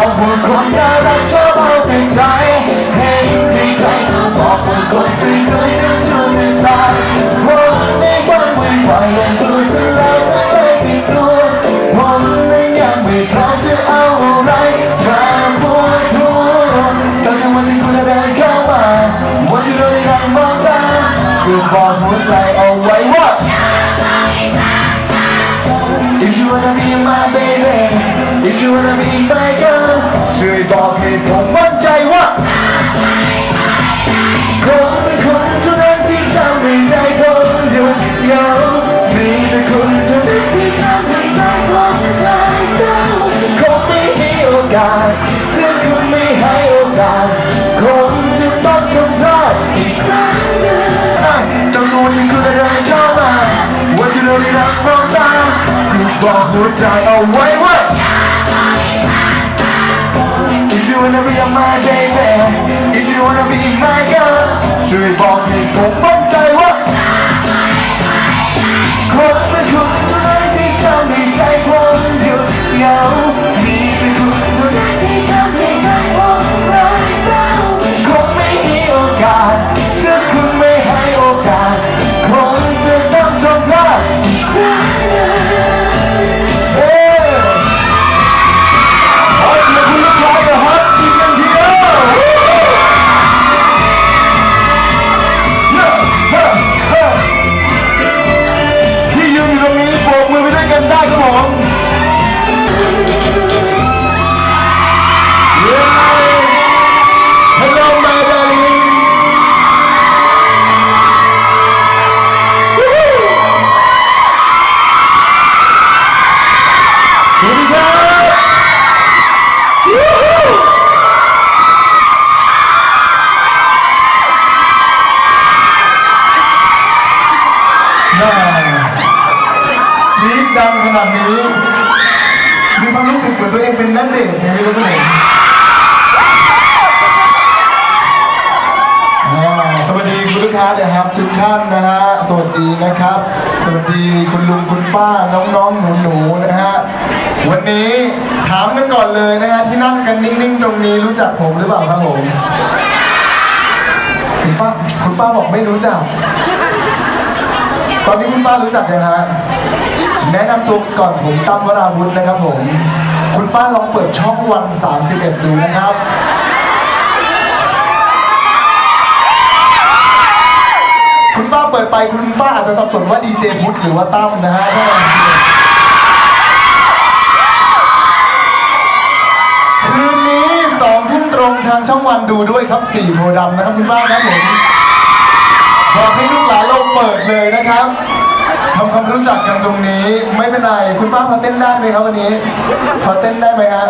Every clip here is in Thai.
บอกว่าความน่ารักชอบเอาแต่ใจให้ใครๆมาบอกหมดคนสวยๆจะช่วนจะตายผมได้ฟังไม่ไหวยังตัวซะแล้วต้องเลยปิดตัวคนนั้นยังไม่พร้อมจะเอาอะไรมาพูดพูดตั้งแต่วันที่คุณเดินเข้ามาวันที่เราได้นั่งมองตาอย่าบอกหัวใจเอาไว้ว่า If you wanna be my baby If you wanna be my girl ช่วยบอกให้ผมมั่นใจว่าคนเป็นคนเท่านั้นที่ทำให้ใจผมหยุดเหงามีแต่คุณเท่านั้นที่ทำให้ใจผมคลายเศร้าคงไม่ให้โอกาสถ้าคุณไม่ให้โอกาสคงจะต้องทำพลาดอีกครั้งหนึ่งต้องรู้ที่คุณอะไรเข้ามาว่าจะโดนรักมองตาบอกหัวใจเอาไว้ว่า wanna be my baby If you wanna be my girl ช่วยบอกให้ผมมั่นใจ ดังขนาดนี้ มีความรู้สึกเหมือนตัวเองเป็นนักเดทยังไม่รู้เลยอ่าสวัสดีคุณลูกค้านะครับทุกท่านนะฮะสวัสดีนะครับ สวัสดีคุณลุงคุณป้าน้องๆหนูๆนะฮะวันนี้ถามกันก่อนเลยนะฮะที่นั่งกันนิ่งๆ ตรงนี้รู้จักผมหรือเปล่าครับผมคุณป้าคุณป้าบอกไม่รู้จัก ตอนนี้คุณป้ารู้จักยังฮะ แนะนำตัวก่อนผมตั้มวราวุธนะครับผม คุณป้าลองเปิดช่องวัน 31 ดูนะครับคุณป้าเปิดไปคุณป้าอาจจะสับสนว่าดีเจพุทธหรือว่าตั้มนะฮะใช่ไหมคืนนี้สองทุ่มตรงทางช่องวันดูด้วยครับสี่โพดำนะครับคุณป้าครับผมบอกให้ลูกหลานเราเปิดเลยนะครับ ทำความรู้จักกันตรงนี้ไม่เป็นไรคุณป้าพอเต้นได้ไหมครับวันนี้พอเต้นได้ไหมฮะ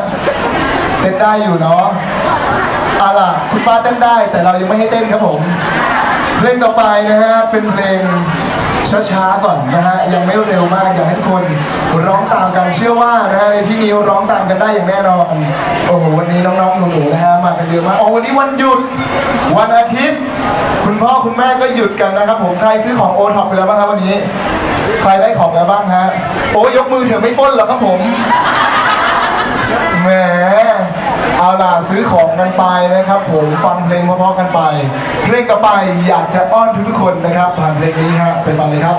เต้นได้อยู่เนาะเอาล่ะคุณป้าเต้นได้ แต่เรายังไม่ให้เต้นครับผม เพลงต่อไปนะฮะเป็นเพลง ช้าๆก่อนนะฮะยังไม่เร็วมากอยากให้ทุกคนร้องตามกันเชื่อว่านะฮะในที่นี้ร้องตามกันได้อย่างแน่นอนโอ้โหวันนี้น้องๆหนูๆนะฮะมากันเยอะมากโอ๋อวันนี้วันหยุดวันอาทิตย์ คุณพ่อคุณแม่ก็หยุดกันนะครับผมใครซื้อของโอท็อปไปแล้วบ้างครับวันนี้ ใครได้ของแล้วบ้างฮะโอ้ยกมือเถอะไม่ป้นหรอกครับผมแหม เอาล่ะซื้อของกันไปนะครับผมฟังเพลงเพราะๆกันไป เพลงต่อไปอยากจะอ้อนทุกๆคนนะครับผ่านเพลงนี้ฮะไปฟังเลยครับ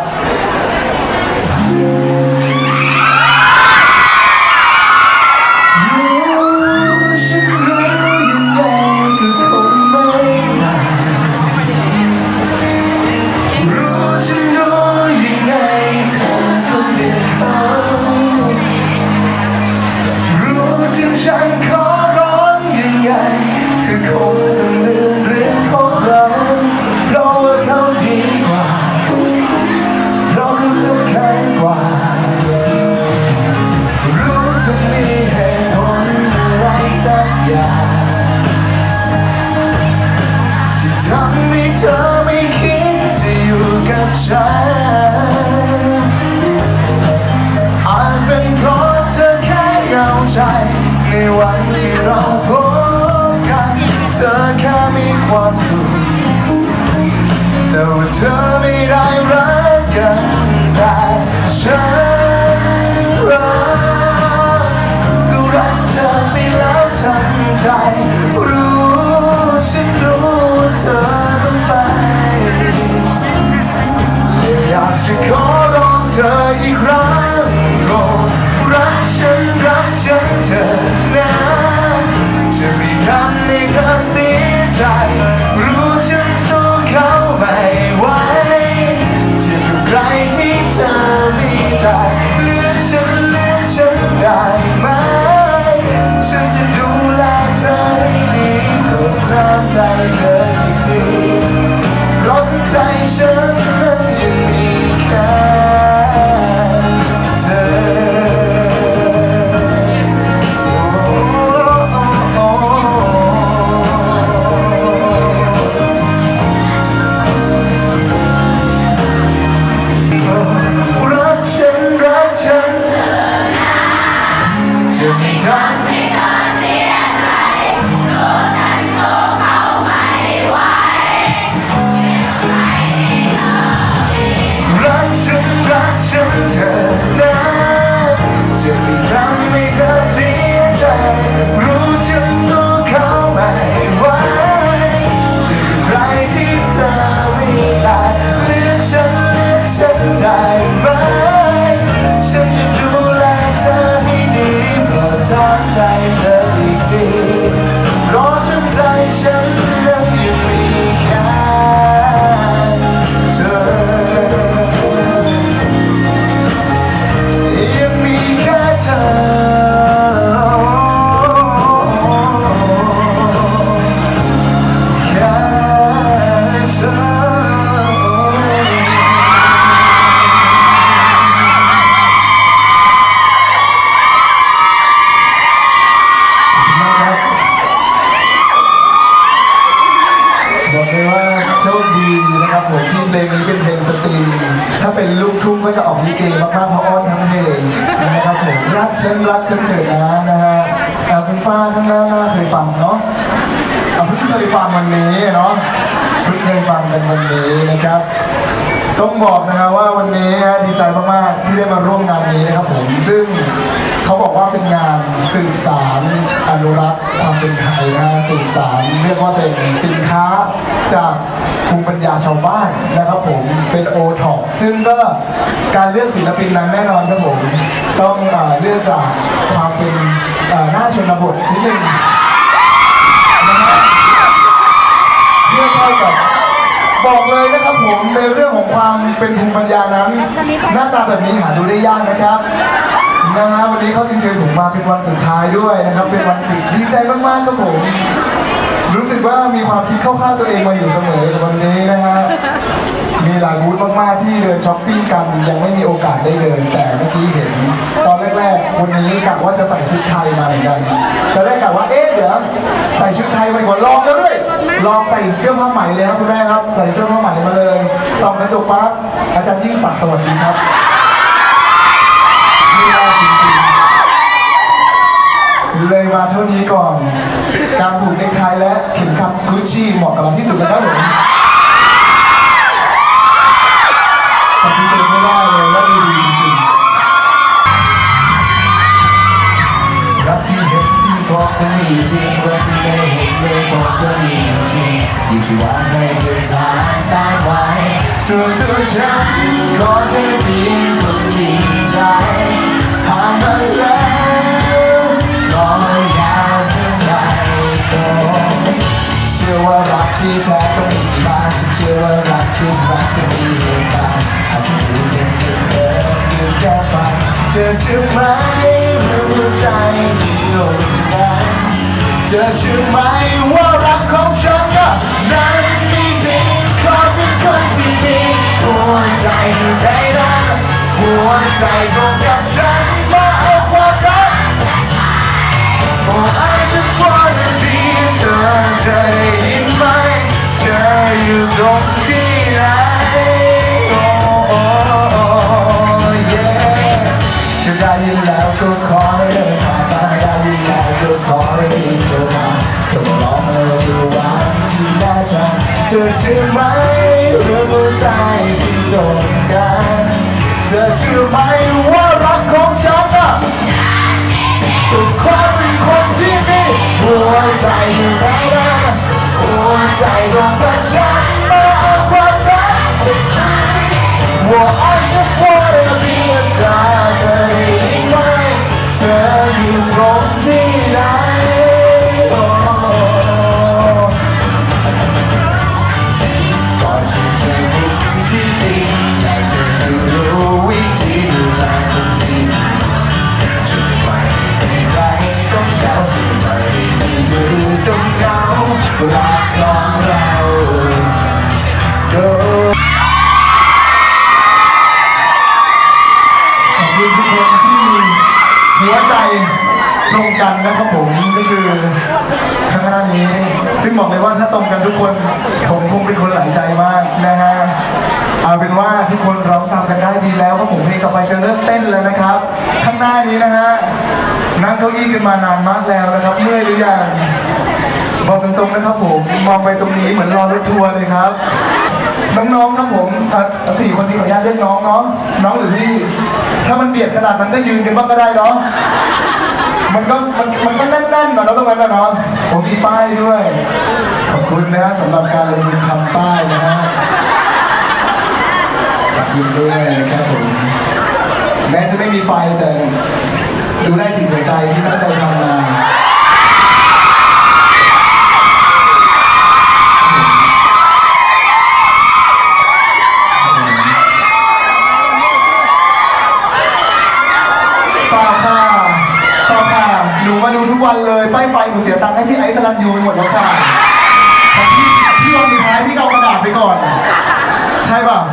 อไม่คิดจะอยู่กับฉันอาจเป็นเพราะเธอแค่เหงาใจ ในวันที่เราพบกัน เธอแค่มีความสุขแต่ว่าเธอไม่ได้รัก Nation. เธอนะจะมี เนาะอ่าเพิ่งเคยฟังวันนี้เนาะเพิ่งเคยฟังกันวันนี้นะครับ ต้องบอกนะฮะว่าวันนี้ดีใจมากๆที่ได้มาร่วมงานนี้นะครับผมซึ่งเขาบอกว่าเป็นงานสืบสารอนุรักษ์ความเป็นไทยนะฮะสืบสารเรียกว่าเป็นสินค้าจากภูมิปัญญาชาวบ้านนะครับผมเป็นโอท็อปซึ่งก็การเลือกศิลปินนั้นแน่นอนครับผม ต้องเอ่อเลือกจากความเป็นหน้าชนบทนิดนึง เพื่อเข้ากับบอกเลยนะครับผมในเรื่องของความเป็นภูมิปัญญานั้น หน้าตาแบบนี้หาดูได้ยากนะครับนะฮะวันนี้เขาจึงเชิญผมมาเป็นวันสุดท้ายด้วยนะครับ เป็นวันปิดดีใจมากๆครับผมรู้สึกว่ามีความคิดเข้าข้างตัวเองมาอยู่เสมอกับวันนี้นะฮะ มีหลายบูธมากๆที่เดินช้อปปิ้งกันยังไม่มีโอกาสได้เดิน แต่เมื่อกี้เห็น ตอนแรกๆวันนี้กะว่าจะใส่ชุดไทยมาเหมือนกันแต่แรกกะว่าเอ๊ะเดี๋ยวใส่ชุดไทยไปก่อนลองแล้วด้วยลองใส่เสื้อผ้าไหมเลยครับคุณแม่ครับใส่เสื้อผ้าไหมมาเลยส่องกระจกปั๊บอาจารย์ยิ่งศักดิ์สวัสดีครับเลยมาเท่านี้ก่อน การผูกเนคไทและเข็มขัดกุชชี่เหมาะกับเราที่สุดแล้วครับผม ที่บอกก็มีจริงรักที่ไม่เห็นเลยบอกก็มีจริงอยู่ที่ว่าให้เธอทานได้ไหมส่วนตัวฉันก็แค่เพียงคนดีใจผ่านมาแล้วก็ยาวเท่าไหร่ก็เชื่อว่ารักที่แท้ต้องมีที่มาฉันเชื่อว่ารักที่รักก็มีเหตุการณ์อาจจะดูเด่นเด่นเดินอยู่แค่ฝันเธอเชื่อไหมรู้ใจที่โดนกัน ธอเชื่อไหมว่ารักของฉันก็นั้นมีจริงเขอเป็นคนที่ดีหัวใจได้รักหัวใจตรงกับฉันมาเอาความรัก Oh I just wanna be เธอเธอได้ยินไหมเธออยู่ตรงที่ เชื่อไหมเรื่องหัวใจที่โดนกันเธอเชื่อไหมว่า ตรงกันนะครับผมก็คือข้างหน้านี้ ซึ่งบอกเลยว่าถ้าตรงกันทุกคนผมคงเป็นคนหลายใจมากนะฮะเอาเป็นว่าทุกคนร้องตามกันได้ดีแล้วก็ผมเพลงต่อไปจะเริ่มเต้นแล้วนะครับ ข้างหน้านี้นะฮะนั่งเก้าอี้กันมานานมากแล้วนะครับ เมื่อยหรือยังบอกตรงๆนะครับผมมองไปตรงนี้เหมือนรอรถทัวร์เลยครับน้องๆครับผมสี่คนนี้ขออนุญาตเรียกน้องเนาะน้องหรือพี่ ถ้ามันเบียดขนาดนั้นก็ยืนกันบ้างก็ได้เนาะ มันก็มันมันก็แน่นๆหน่อยแล้วตรงนั้นนะเนาะผมมีป้ายด้วย ขอบคุณนะฮะสำหรับการลงทุนทำป้ายนะฮะขอบคุณด้วยนะครับผมแม้จะไม่มีไฟแต่ดูได้ถึงหัวใจที่ตั้งใจทำมา